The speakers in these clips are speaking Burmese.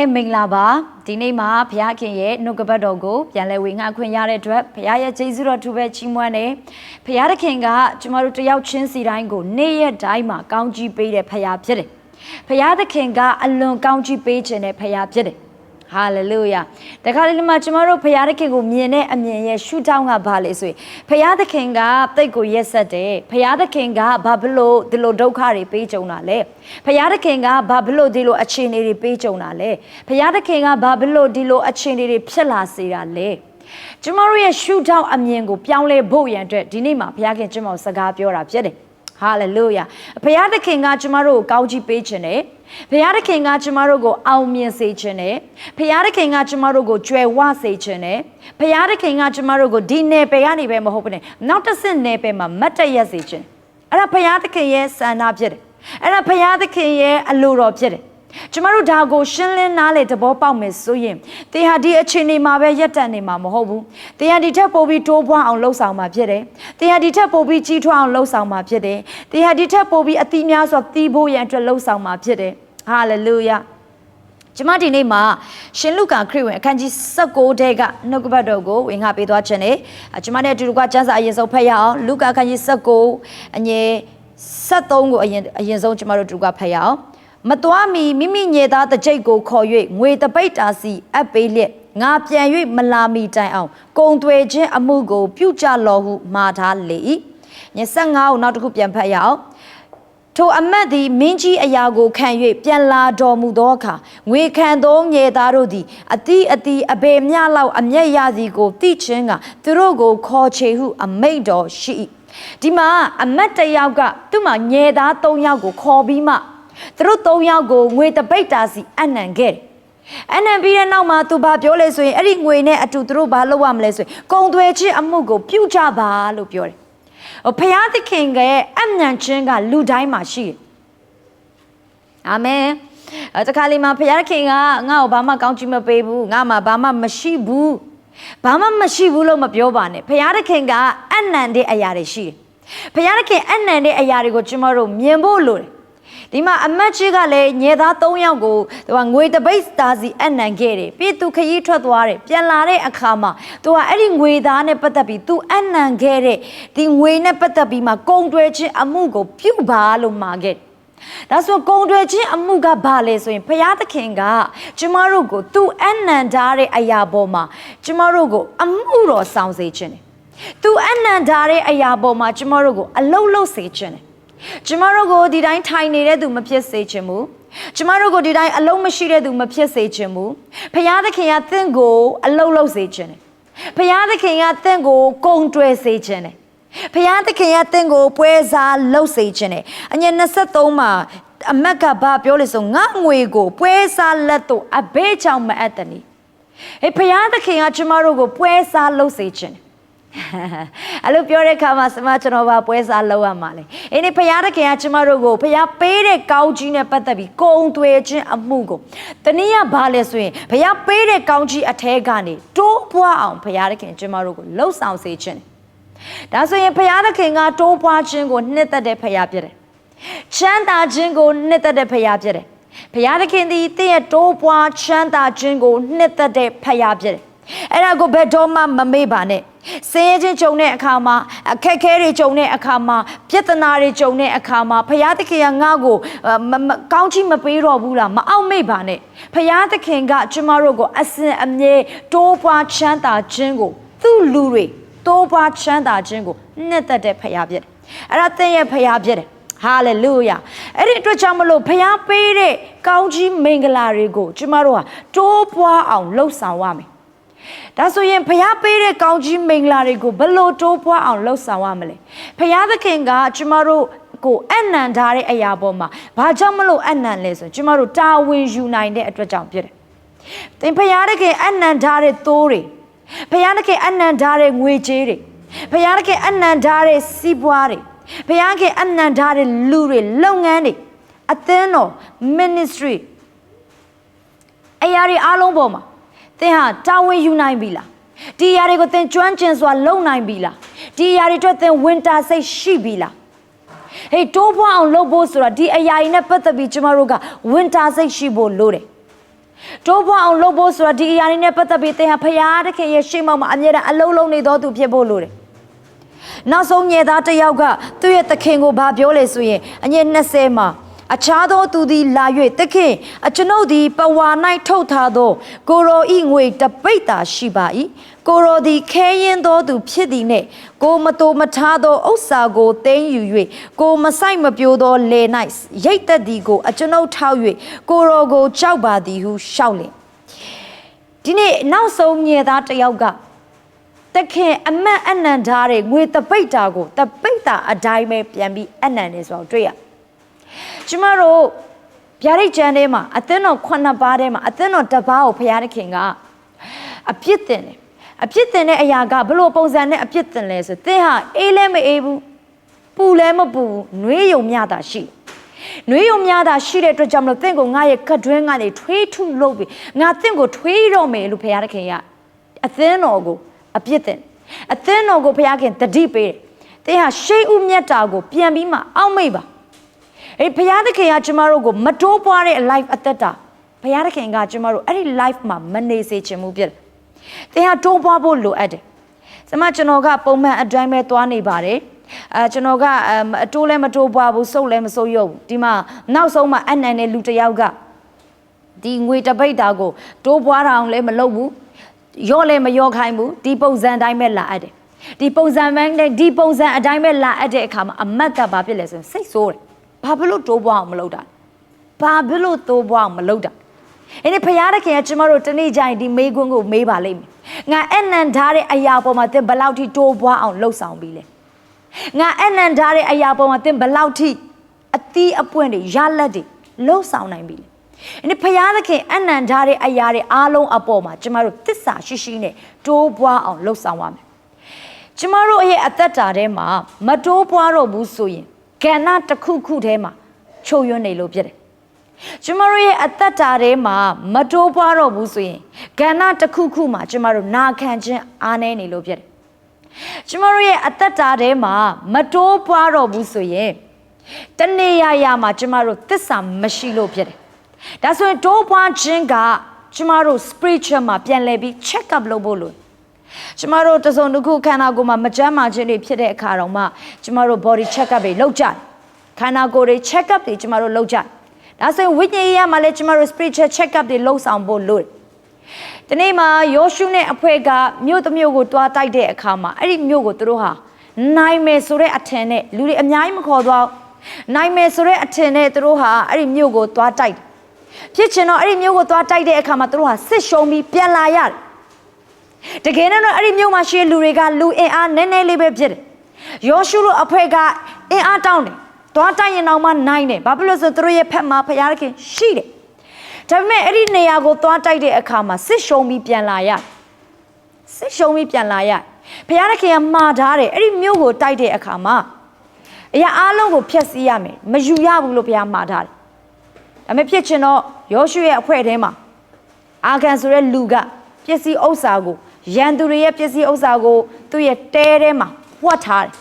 အားလုံးပဲမင်္ဂလာပါဒီနေ့မှာဘုရားခင်ရဲ့နှုတ်ကပတ်တော်ကိုပြန်လည်ဝေငှခွင့်ရတဲ့အတွက်ဘုရားရဲ့ကျေးဇူးတော်ထူပဲချီးမွမ်းတယ်ဘုရားသခင်ကကျမတို့တယောက်ချင်းစီတိုင်းကိုနေ့ရက်တိုင်းမှာကောင်းကြီးပေးတဲ့ဘုရားဖြစ်တယ်ဘုရားသခင်ကအလွန်ကောင်းကြီးပေးခြင်းတဲ့ဘုရားဖြစ်တယ် ဟာလေလုယာတခါလေမှာကျမတို့ဘုရားသခင်ကိုမြင်တဲ့အမြင်ရဲ့ရှုထောင့်ကဘာလဲဆိုရင်ဘုရားသခင်ကတိတ်ကိုရက်ဆက်တယ်ဘုရားသခင်ကဘာဖြစ်လို့ဒီလိုဒုက္ခတွေပေးကြုံတာလဲဘုရားသခင်ကဘာဖြစ်လို့ဒီလိုအခြေအနေတွေပေးကြုံတာလဲဘုရားသခင်ကဘာဖြစ်လို့ဒီလိုအခြေအနေတွေဖြစ်လာစေတာလဲကျမတို့ရဲ့ရှုထောင့်အမြင်ကိုပြောင်းလဲဖို့ရန်အတွက်ဒီနေ့မှာဘုရားခင်ကျမတို့စကားပြောတာဖြစ်တယ် ဟာလေလုယာဘုရားသခင်ကကျမတို့ကိုကောင်းချီးပေးခြင်းနဲ့ဘုရားသခင်ကကျမတို့ကိုအောင်မြင်စေခြင်းနဲ့ဘုရားသခင်ကကျမတို့ကိုကြွယ်ဝစေခြင်းနဲ့ဘုရားသခင်ကကျမတို့ကိုဒီနယ်ပယ်ကနေပဲမဟုတ်ဘူးနဲ့နောက်တစ်ဆင့်နယ်ပယ်မှာမတ်တရက်စေခြင်းအဲ့ဒါဘုရားသခင်ရဲ့စံနာဖြစ်တယ်အဲ့ဒါဘုရားသခင်ရဲ့အလိုတော်ဖြစ်တယ် ကျမတို့ဒါကိုရှင်းလင်းနားလေသဘောပေါက်မယ်ဆိုရင်သင်ဟာဒီအခြေအနေမှာပဲရက်တန်နေမှာမဟုတ်ဘူးသင်ဟာဒီထက်ပိုပြီးတိုးပွားအောင်လှုပ်ဆောင်မှာဖြစ်တယ်သင်ဟာဒီထက်ပိုပြီးကြီးထွားအောင်လှုပ်ဆောင်မှာဖြစ်တယ်သင်ဟာဒီထက်ပိုပြီးအသီးများစွာသီးဖို့ရန်အတွက်လှုပ်ဆောင်မှာဖြစ်တယ်ဟာလေလုယာကျမဒီနေ့မှာရှင်လုကာခရစ်ဝင်အခန်းကြီး16ထဲကနှုတ်ကပတ်တော်ကိုဝင်ငါပေးသွားခြင်းနဲ့ကျမနဲ့အတူတူကစံစာအရင်ဆုံးဖတ်ရအောင်လုကာအခန်းကြီး16အငယ်73ကိုအရင်အရင်ဆုံးကျမတို့တူကဖတ်ရအောင် မတော်မီမိမိညေသားတကြိတ်ကိုခေါ်၍ငွေတပိတ်တာစီအပ်ပေးလျက်ငါပြန်၍မလာမီတိုင်အောင်ကုံသွေခြင်းအမှုကို ပြုကြလောဟုမှားထားလေ၏ည75ကိုနောက်တစ်ခုပြန်ဖတ်ရအောင်ထိုအမတ်သည်မင်းကြီးအရာကိုခံ၍ပြန်လာတော်မူသောအခါငွေခံသောငယ်သားတို့သည်အတိအတိအဘေမြလောက်အမျက်ရသည်ကိုသိချင်းကသူတို့ကိုခေါ်ချေဟုအမိတ်တော်ရှိ၏ဒီမှာအမတ်တစ်ယောက်ကသူ့မှာငယ်သား၃ယောက်ကိုခေါ်ပြီးမှ သူတို့၃ယောက်ကိုငွေတပိတ်တာစီအနံခဲ့တယ်အနံပြီးတဲ့နောက်မှာသူဘာပြောလဲဆိုရင်အဲ့ဒီငွေနဲ့အတူသူတို့ဘာလုပ်ရမလဲဆိုရင်ကုံသွဲချင်းအမှုကိုပြုကြပါလို့ပြောတယ်။ဟိုဖျားသခင်ရဲ့အနံချင်းကလူတိုင်းမှာရှိတယ်။အာမင်။အဲတခါလေးမှာဖျားသခင်ကငါ့ကိုဘာမှကောင်းချီးမပေးဘူး။ငါမှဘာမှမရှိဘူး။ဘာမှမရှိဘူးလို့မပြောပါနဲ့။ဖျားသခင်ကအနံတဲ့အရာတွေရှိတယ်။ဖျားသခင်အနံတဲ့အရာတွေကိုကျွန်တော်တို့မြင်ဖို့လိုတယ်။ ဒီမှာအမတ်ကြီးကလည်းညေသား၃ယောက်ကိုသူကငွေတပိတ်သားစီအနံခဲ့တယ်ပြီးသူခရီးထွက်သွားတယ်ပြန်လာတဲ့အခါမှာသူကအဲ့ဒီငွေသားနဲ့ပတ်သက်ပြီးသူအနံခဲ့တဲ့ဒီငွေနဲ့ပတ်သက်ပြီးမှကုံတွဲခြင်းအမှုကိုပြုပါလို့မှာခဲ့ဒါဆိုကုံတွယ်ချင်းအမှုကဘာလဲဆိုရင်ဘုရားသခင်ကကျမတို့ကိုသူအနံထားတဲ့အရာပေါ်မှာကျမတို့ကိုအမှုတော်ဆောင်စေခြင်းတယ်။သူအနံထားတဲ့အရာပေါ်မှာကျမတို့ကိုအလုံးလုံးစေခြင်းတယ် ကျမတို့ကိုဒီတိုင်းထိုင်နေတဲ့သူမဖြစ်စေချင်ဘူးကျမတို့ကိုဒီတိုင်းအလုံးမရှိတဲ့သူမဖြစ်စေချင်ဘူးဖယားသခင်ကတင့်ကိုအလုံးလုံးစေချင်တယ်ဖယားသခင်ကတင့်ကိုကုံတွယ်စေချင်တယ်ဖယားသခင်ကတင့်ကိုပွဲစားလှုပ်စေချင်တယ်အငယ်23မှာအမက်ကဘာပြောလဲဆိုငါငွေကိုပွဲစားလက်တို့အဘဲချောင်မအပ်တနီဟေးဖယားသခင်ကကျမတို့ကိုပွဲစားလှုပ်စေချင်တယ် အဲ့လိုပြောတဲ့အခါမှာစမကျွန်တော်ဘာပွဲစားလောက်ရမှာလဲအင်းဒီဖရားတခင်ကကျမတို့ကိုဖရားပေးတဲ့ကောင်းကြီးနဲ့ပတ်သက်ပြီးကုံသွေခြင်းအမှုကိုတနည်းဘာလဲဆိုရင်ဖရားပေးတဲ့ကောင်းကြီးအထဲကနေတိုးပွားအောင်ဖရားတခင်ကျမတို့ကိုလှုပ်ဆောင်စေခြင်းဒါဆိုရင်ဖရားသခင်ကတိုးပွားခြင်းကိုနှစ်သက်တဲ့ဖရားဖြစ်တယ်ချမ်းသာခြင်းကိုနှစ်သက်တဲ့ဖရားဖြစ်တယ်ဖရားသခင်သည်တင့်ရဲ့တိုးပွားချမ်းသာခြင်းကိုနှစ်သက်တဲ့ဖရားဖြစ်တယ် အဲ့ဒါကိုဘယ်တော့မှမမေ့ပါနဲ့ဆင်းရဲခြင်းကြုံတဲ့အခါမှာအခက်ခဲတွေကြုံတဲ့အခါမှာပြဿနာတွေကြုံတဲ့အခါမှာဖယားသခင်ကငါ့ကိုကောင်းချီးမပေးတော့ဘူးလားမအောင်မေ့ပါနဲ့ဖယားသခင်ကကျမတို့ကိုအစဉ်အမြဲတိုးပွားချမ်းသာခြင်းကို သူ့လူတွေတိုးပွားချမ်းသာခြင်းကိုနှစ်သက်တဲ့ဖယားဖြစ်တယ်အဲ့ဒါသင်ရဲ့ဖယားဖြစ်တယ်ဟာလေလုယာအဲ့ဒီအတွက်ကြောင့်မလို့ဖျားပေးတဲ့ကောင်းကြီးမင်္ဂလာတွေကို ကျမတို့ဟာတိုးပွားအောင်လှုပ်ဆောင်ရမယ် ဒါဆိုရင်ဖျားပေးတဲ့ကောင်းကြီးမင်္ဂလာတွေကိုဘလို့တိုးပွားအောင်လှုပ်ဆောင်ရမလဲဖျားသခင်ကကျမတို့ကိုအနံထားတဲ့အရာပေါ်မှာဘာကြောင့်မလို့အနံလဲဆိုရင်ကျမတို့တာဝန်ယူနိုင်တဲ့အတွက်ကြောင့်ဖြစ်တယ်။သင်ဖျားသခင်အနံထားတဲ့သိုးတွေဖျားသခင်အနံထားတဲ့ငွေကြေးတွေဖျားသခင်အနံထားတဲ့စီးပွားတွေဖျားခင်အနံထားတဲ့လူတွေလုပ်ငန်းတွေအသင်းတော် ministry အရာတွေအားလုံးပေါ်မှာ သင်ဟာတာဝန်ယူနိုင်ပြီလားဒီအရာတွေကိုသင်ကျွမ်းကျင်စွာလုပ်နိုင်ပြီလားဒီအရာတွေအတွက်သင်ဝင်တာစိတ်ရှိပြီလားဟေးတိုးပွားအောင်လုပ်ဖို့ဆိုတာဒီအရာတွေနဲ့ပတ်သက်ပြီးကျမတို့ကဝင်တာစိတ်ရှိဖို့လိုတယ်တိုးပွားအောင်လုပ်ဖို့ဆိုတာဒီအရာလေးနဲ့ပတ်သက်ပြီးသင်ဟာဖရာသခင်ရဲ့ရှေ့မှောက်မှာအမြဲတမ်းအလုံးလုံးနေတော်သူဖြစ်ဖို့လိုတယ်နောက်ဆုံးညေသားတစ်ယောက် ကသူ့ရဲ့သခင်ကိုဘာပြောလဲဆိုရင်အငယ်20မှာ အခြားသောသူသည်လာ၍သခင်အကျွန်ုပ်သည်ပဝါ၌ထုတ်ထားသော ကိုရောဤငွေတပိတ်တာရှိပါ၏ကိုရောသည်ခဲရင်သောသူဖြစ်သည်နှင့်ကိုမတော်မထားသောဥစ္စာကိုသိမ်းယူ၍ကိုမဆိုင်မပြိုသောလေ၌ရိတ်သက်သည်ကိုအကျွန်ုပ်ထောက်၍ကိုရောကိုကြောက်ပါသည်ဟုရှောက်လင်ဒီနေ့နောက်ဆုံးညေသားတစ်ယောက်ကတခင်အမတ်အနန္ထားတဲ့ငွေတပိတ်တာကိုတပိတ်တာအတိုင်းပဲပြန်ပြီးအနန္နေဆိုတော့တွေ့ရ ကျမတို့ဗျာဒိတ်ကျမ်းထဲမှာအသင်းတော်ခုနှစ်ပါးထဲမှာအသင်းတော်တစ်ပါးကိုဘုရားသခင်ကအပြစ်တင်တယ်အပြစ်တင်တဲ့အရာကဘလို့ပုံစံနဲ့အပြစ်တင်လဲဆိုသင်ဟာအေးလည်းမအေးဘူးပူလည်းမပူဘူးနှွေးယုံမြတာရှိတယ်နှွေးယုံများတာရှိတဲ့အတွက်ကြောင့်မလို့တင့်ကိုငါရဲ့ကတ်တွင်းကနေထွေးထုလုပ်ပြီးငါတင့်ကိုထွေးတော့မယ်လို့ဘုရားသခင်ကအသင်းတော်ကိုအပြစ်တင်အသင်းတော်ကိုဘုရားခင်တတိပေးတယ်။တင်းဟာရှိဥမြတ်တာကိုပြန်ပြီးမှအောက်မိတ်ပါ။ အဲ့ဘုရားသခင်ကကျမတို့ကိုမတိုးပွားတဲ့ life အသက်တာဘုရားသခင်ကကျမတို့အဲ့ဒီ life မှာမနေစေချင်ဘူးပြည့်တယ်။တင်းဟာတိုးပွားဖို့လိုအပ်တယ်။စမကျွန်တော်ကပုံမှန်အတိုင်းပဲသွားနေပါတယ်။အဲကျွန်တော်ကအတိုးလည်းမတိုးပွားဘူးစုပ်လည်းမစုပ်ရုပ်ဘူးဒီမှာနောက်ဆုံးမှအနန်တဲ့လူတစ်ယောက်ကဒီငွေတပိတ်တာကိုတိုးပွားတာအောင်လည်းမလုပ်ဘူးရော့လည်းမရော့ခိုင်းဘူးဒီပုံစံအတိုင်းပဲလာအပ်တယ်ဒီပုံစံမှန်းနဲ့ဒီပုံစံအတိုင်းပဲလာအပ်တဲ့အခါမှာအမတ်ကဘာဖြစ်လဲဆိုရင်စိတ်ဆိုးတယ် ဘာဖြစ်လို့တိုးပွားအောင်မလုပ်တာဘာဖြစ်လို့တိုးပွားအောင်မလုပ်တာအဲ့ဒီဖရာသခင်ကကျမတို့တနေ့ကျရင်ဒီမေးခွန်းကိုမေးပါလိမ့်မယ်ငါအနန္ထားတဲ့အရာပေါ်မှာသင်ဘယ်လောက်ထိတိုးပွားအောင်လှုပ်ဆောင်ပြီးလဲငါအနန္ထားတဲ့အရာပေါ်မှာသင်ဘယ်လောက်ထိအသီးအပွင့်တွေရလက်တွေလှုပ်ဆောင်နိုင်ပြီလဲ။အဲ့ဒီဖယားသခင်အနန္တတဲ့အရာတွေအားလုံးအပေါ်မှာကျမတို့တစ္ဆာရှိရှိနဲ့တိုးပွားအောင်လှုပ်ဆောင်ရမယ်။ကျမတို့ရဲ့အသက်တာထဲမှာမတိုးပွားတော့ဘူးဆိုရင် ကဏ္ဍတစ်ခုခုထဲမှာချုပ်ရွံ့နေလို့ဖြစ်တယ်။ကျမတို့ရဲ့အသက်တာထဲမှာမတိုးပွားတော့ဘူးဆိုရင်ကဏ္ဍတစ်ခုခုမှာကျမတို့နာခံခြင်းအားနည်းနေလို့ဖြစ်တယ်။ကျမတို့ရဲ့အသက်တာထဲမှာမတိုးပွားတော့ဘူးဆိုရင်တနေ့ရရမှာကျမတို့တစ္ဆာမရှိလို့ဖြစ်တယ်။ဒါဆိုရင်တိုးပွားခြင်းကကျမတို့ spiritual မှာပြန်လဲပြီး check up လုပ်ဖို့လို့ ကျမတို့တစုံတစ်ခုခန္ဓာကိုယ်မှာမကြမ်းမာခြင်းတွေဖြစ်တဲ့အခါတော့မှကျမတို့ body check up တွေလုပ်ကြတယ်။ခန္ဓာကိုယ်တွေ check up တွေကျမတို့လုပ်ကြတယ်။ဒါဆိုရင်ဝိညာဉ်ရေးရမှာလည်းကျမတို့ spiritual check up တွေလုပ်ဆောင်ဖို့လို့ဒီနေ့မှာယောရှုနဲ့အဖွဲ့ကမြို့တစ်မြို့ကိုတွားတိုက်တဲ့အခါမှာအဲ့ဒီမြို့ကိုသူတို့ဟာနိုင်မယ်ဆိုတဲ့အထင်နဲ့လူတွေအများကြီးမခေါ်သွားဘူးနိုင်မယ်ဆိုတဲ့အထင်နဲ့သူတို့ဟာအဲ့ဒီမြို့ကိုတွားတိုက်တယ်ဖြစ်ချင်တော့အဲ့ဒီမြို့ကိုသွားတိုက်တဲ့အခါမှာသူတို့ဟာစစ်ရှုံးပြီးပြန်လာရတယ် တကယ်တော့အဲ့ဒီမြို့မှာရှိတဲ့လူတွေကလူအင်အားနည်းနည်းလေးပဲဖြစ်တယ်ယောရှုတို့အဖွဲ့ကအင်အားတောင်းတယ်သွားတိုက်ရင်တော့မှနိုင်တယ်ဘာဖြစ်လို့ဆိုသူတို့ရဲ့ဖက်မှာဖျားခင်ရှိတယ်ဒါပေမဲ့အဲ့ဒီနေရာကိုသွားတိုက်တဲ့အခါမှာစစ်ရှုံးပြီးပြန်လာရတယ်စစ်ရှုံးပြီးပြန်လာရတယ်ဘုရားသခင်ကမှားထားတယ်အဲ့ဒီမြို့ကိုတိုက်တဲ့အခါမှာအရာအလုံးကိုဖျက်ဆီးရမယ်မယူရဘူးလို့ဘုရားမှားထားတယ်ဒါပေမဲ့ဖြစ်ချင်တော့ယောရှုရဲ့အဖွဲ့ထဲမှာအာဂန်ဆိုတဲ့လူကပစ္စည်းဥစ္စာကို ရန်သူတွေရဲ့ပစ္စည်းဥစ္စာကိုသူ့ရဲ့တဲထဲမှာဝှက်ထားတယ်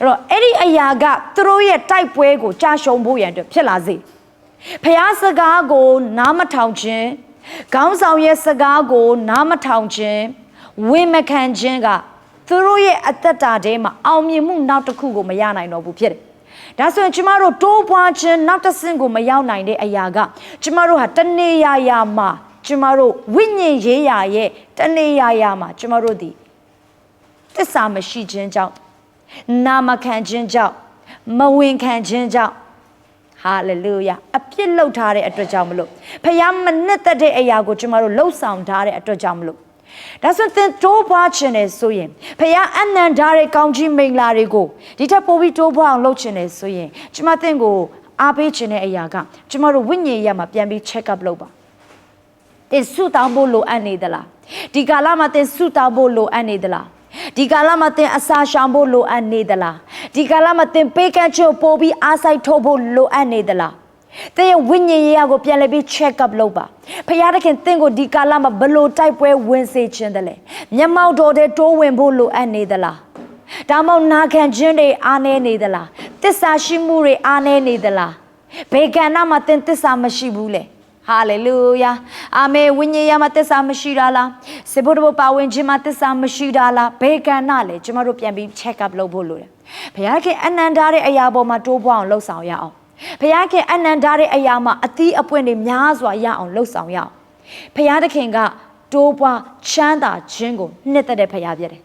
အဲ့တော့အဲ့ဒီအရာကသူတို့ရဲ့တိုက်ပွဲကိုကြာရှုံဖို့ရန်အတွက်ဖြစ်လာစေဖျားစကားကို နားမထောင်ခြင်းခေါင်းဆောင်ရဲ့စကားကို နားမထောင်ခြင်းဝိမခံခြင်းကသူတို့ရဲ့အသက်တာထဲမှာအောင်မြင်မှုနောက်တစ်ခုကိုမရနိုင်တော့ဘူးဖြစ်တယ်ဒါဆိုရင်ကျမတို့တိုးပွားခြင်းနောက်တစ်ဆင့်ကိုမရောက်နိုင်တဲ့အရာကကျမတို့ဟာတနေရာရာမှာ ကျမတို့ဝိညာဉ်ရေးရာရဲ့တနေရာရာမှာကျမတို့ဒီသစ္စာမရှိခြင်းကြောင့်နာမခံခြင်းကြောင့်မဝင်ခံခြင်းကြောင့်ဟာလေလုယာအပြစ်လုပ်ထားတဲ့အတွက်ကြောင့်မလို့ဖခင်မနစ်သက်တဲ့အရာကိုကျမတို့လှုပ်ဆောင်ထားတဲ့အတွက်ကြောင့်မလို့ဒါဆိုသင်တိုးပွားခြင်းနဲ့ဆိုရင်ဖခင်အနန္တရဲ့ကောင်းကြီးမိန်လာတွေကိုဒီထက်ပိုပြီးတိုးပွားအောင်လုပ်ခြင်းနဲ့ဆိုရင်ကျမသင်ကိုအားပေးခြင်းတဲ့အရာကကျမတို့ဝိညာဉ်ရမှာပြန်ပြီး check up လုပ်ပါ သင်ဆုတောင်းဖို့လိုအပ်နေသလားဒီကာလမှာသင်ဆုတောင်းဖို့လိုအပ်နေသလားဒီကာလမှာသင်အစာရှောင်ဖို့လိုအပ်နေသလားဒီကာလမှာသင်ပေးကမ်းခြင်းပို့ပြီးအားဆိုင်ထုတ်ဖို့လိုအပ်နေသလားသင်ရဲ့ဝိညာဉ်ရေးရာကိုပြန်လည်ပြီး check up လုပ်ပါဖခင်သခင်သင်ကိုဒီကာလမှာဘလို့တိုက်ပွဲဝင်စေခြင်းတလဲမျက်မှောက်တော်တဲ့တိုးဝင်ဖို့လိုအပ်နေသလားဒါမှမဟုတ်နာခံခြင်းတွေအားနည်းနေသလားတစ္ဆာရှိမှုတွေအားနည်းနေသလားဘေကန္နမှာသင်တစ္ဆာမရှိဘူးလေ ဟဟာလေလုယာအာမေဝိညာဉ်ရမှာသစ္စာမရှိတာလားစေဖို့တဘပါဝင်ခြင်းမှာသစ္စာမရှိတာလားဘေကန္နလေကျမတို့ပြန်ပြီး check up လုပ်ဖို့လိုတယ်ဘုရားခင်အနန္တတဲ့အရာပေါ်မှာတိုးပွားအောင်လှုပ်ဆောင်ရအောင်ဘုရားခင်အနန္တတဲ့အရာမှာအသီးအပွင့်တွေများစွာရအောင်လှုပ်ဆောင်ရအောင်ဘုရားသခင်ကတိုးပွားချမ်းသာခြင်းကိုနှစ်သက်တဲ့ဘုရားဖြစ်တယ်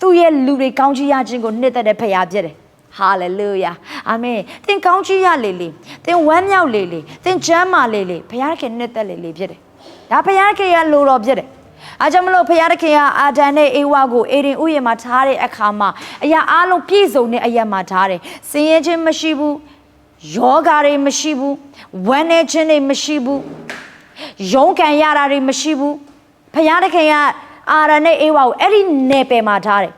သူ့ရဲ့လူတွေကောင်းချီးရခြင်းကိုနှစ်သက်တဲ့ဘုရားဖြစ်တယ် ဟာလေလုယာအာမင်သင်ကောင်းချီးရလေလေသင်ဝမ်းမြောက်လေလေသင်ချမ်းမာလေလေဘုရားခင်နှစ်သက်လေလေဖြစ်တယ်ဒါဘုရားခင်ရဲ့လိုတော်ဖြစ်တယ်အားကြောင့်မလို့ဘုရားသခင်ကအာဒံနဲ့အေဝါကိုအေရင်ဥယျာဉ်မှာထားတဲ့အခါမှာအရာအလုံးပြည့်စုံတဲ့အရာမှာထားတယ်စင်ရင်ချင်းမရှိဘူးယောဂါတွေမရှိဘူးဝမ်းနေခြင်းတွေမရှိဘူးရုံးကန်ရတာတွေမရှိဘူးဘုရားသခင်ကအာရနဲ့အေဝါကိုအဲ့ဒီနယ်ပယ်မှာထားတယ်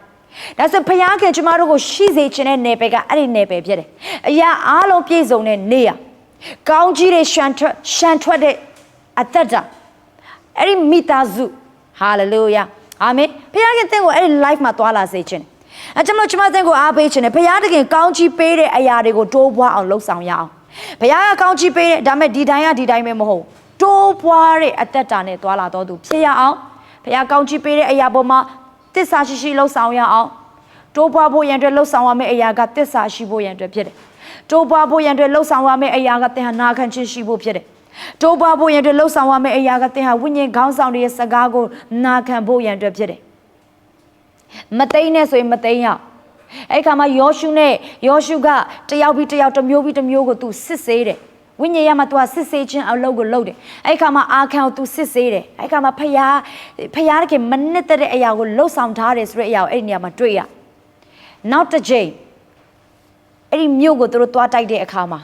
ဒါဆိုဘုရားခင်ကျမတို့ကိုရှိစေခြင်းတဲ့နယ်ပယ်ကအဲ့ဒီနယ်ပယ်ဖြစ်တယ်အရာအလုံးပြည့်စုံတဲ့နေရကောင်းကြီးတွေရှန်ထွက်ရှန်ထွက်တဲ့အသက်တာအဲ့ဒီမိသားစုဟာလေလုယာအာမင်ဘုရားခင်တင့်ကိုအဲ့ဒီ life မှာသွားလာစေခြင်းအဲကျွန်တော်ကျွန်မတင့်ကိုအားပေးခြင်းနဲ့ဘုရားတခင်ကောင်းချီးပေးတဲ့အရာတွေကိုတိုးပွားအောင်လှုပ်ဆောင်ရအောင်ဘုရားကကောင်းချီးပေးတဲ့ဒါမဲ့ဒီတိုင်းကဒီတိုင်းပဲမဟုတ်တိုးပွားတဲ့အသက်တာနဲ့သွားလာတော့သူဖြစ်ရအောင်ဘုရားကောင်းချီးပေးတဲ့အရာပေါ်မှာ တစ္ဆာရှိရှိလှုပ်ဆောင်ရအောင်တိုးပွားဖို့ရန်အတွက်လှုပ်ဆောင်ရမယ့်အရာကတစ္ဆာရှိဖို့ရန်အတွက်ဖြစ်တယ်တိုးပွားဖို့ရန်အတွက်လှုပ်ဆောင်ရမယ့်အရာကသင်ဟာနာခံခြင်းရှိဖို့ဖြစ်တယ်တိုးပွားဖို့ရန်အတွက်လှုပ်ဆောင်ရမယ့်အရာကသင်ဟာဝိညာဉ်ခေါင်းဆောင်တွေရဲ့စကားကိုနာခံဖို့ရန်အတွက်ဖြစ်တယ်။မသိမ့်နဲ့ဆိုရင်မသိမ့်ရအောင်။အဲ့ခါမှာယောရှုနဲ့ယောရှုကတယောက်ပြီးတယောက်တစ်မျိုးပြီးတစ်မျိုးကိုသူစစ်ဆေးတယ်။ ဝိညာဉ်ရမှာသူကစစ်ဆေးခြင်းအလုပ်ကိုလုပ်တယ်။အဲ့ခါမှာအာခံကိုသူစစ်ဆေးတယ်။အဲ့ခါမှာဖယားဖယားတကယ်မနစ်တဲ့အရာကိုလှုပ်ဆောင်ထားတယ်ဆိုတဲ့အရာကိုအဲ့ဒီနေရာမှာတွေ့ရ။နောက်တစ်ချိန်အဲ့ဒီမြို့ကိုသူတို့သွားတိုက်တဲ့အခါမှာ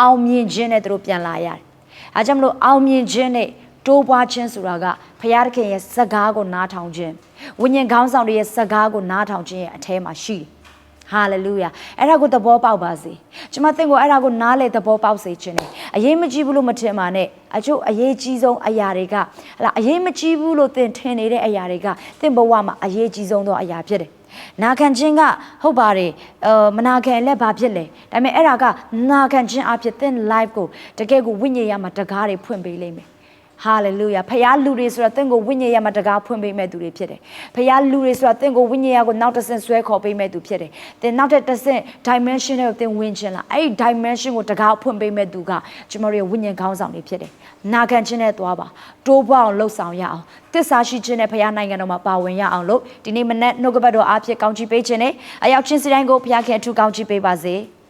အောင်မြင်ခြင်းနဲ့သူတို့ပြန်လာရတယ်။အဲကြောင့်မလို့အောင်မြင်ခြင်းနဲ့တိုးပွားခြင်းဆိုတာကဘုရားသခင်ရဲ့စကားကိုနားထောင်ခြင်းဝိညာဉ်ခေါင်းဆောင်တွေရဲ့စကားကိုနားထောင်ခြင်းရဲ့အထဲမှာရှိတယ်။ ဟာလေလုယာအဲ့ဒါကိုသဘောပေါက်ပါစေ။ကျွန်မသင်ကိုအဲ့ဒါကိုနားလေသဘောပေါက်စေခြင်းနဲ့အရေးမကြီးဘူးလို့မထင်ပါနဲ့အချို့အရေးကြီးဆုံးအရာတွေကဟလာအရေးမကြီးဘူးလို့သင်ထင်နေတဲ့အရာတွေကသင်ဘဝမှာအရေးကြီးဆုံးသောအရာဖြစ်တယ်။နာခံခြင်းကဟုတ်ပါတယ်အဲမနာခံလည်းဘာဖြစ်လဲဒါပေမဲ့အဲ့ဒါကနာခံခြင်းအဖြစ်သင် life ကိုတကယ်ကိုဝိညာဉ်ရမှာတကားတွေဖွင့်ပေးလိမ့်မယ် ဟာလေလုယာဖခင်လူတွေဆိုတာသင်ကိုဝိညာဉ်ရမှာတကားဖွင့်ပေးမဲ့သူတွေဖြစ်တယ်ဖခင်လူတွေဆိုတာသင်ကိုဝိညာဉ်ရကိုနောက်တစ်ဆင့်ဆွဲခေါ်ပေးမဲ့သူဖြစ်တယ်သင်နောက်တစ်တစ်ဆင့် dimension တွေကိုသင်ဝင်ခြင်းလားအဲ့ဒီ dimension ကိုတကားဖွင့်ပေးမဲ့သူကကျမတို့ရဲ့ဝိညာဉ်ခေါင်းဆောင်တွေဖြစ်တယ်နာခံခြင်းနဲ့သွားပါတိုးပွားအောင်လှုပ်ဆောင်ရအောင်တစ္ဆာရှိခြင်းနဲ့ဖခင်နိုင်ငံတော်မှာပါဝင်ရအောင်လို့ဒီနေ့မနက်နှုတ်ကပတ်တော်အားဖြင့်ကောင်းချီးပေးခြင်းနဲ့အရောက်ချင်းစီတိုင်းကိုဖခင်ခင်အထူးကောင်းချီးပေးပါစေ။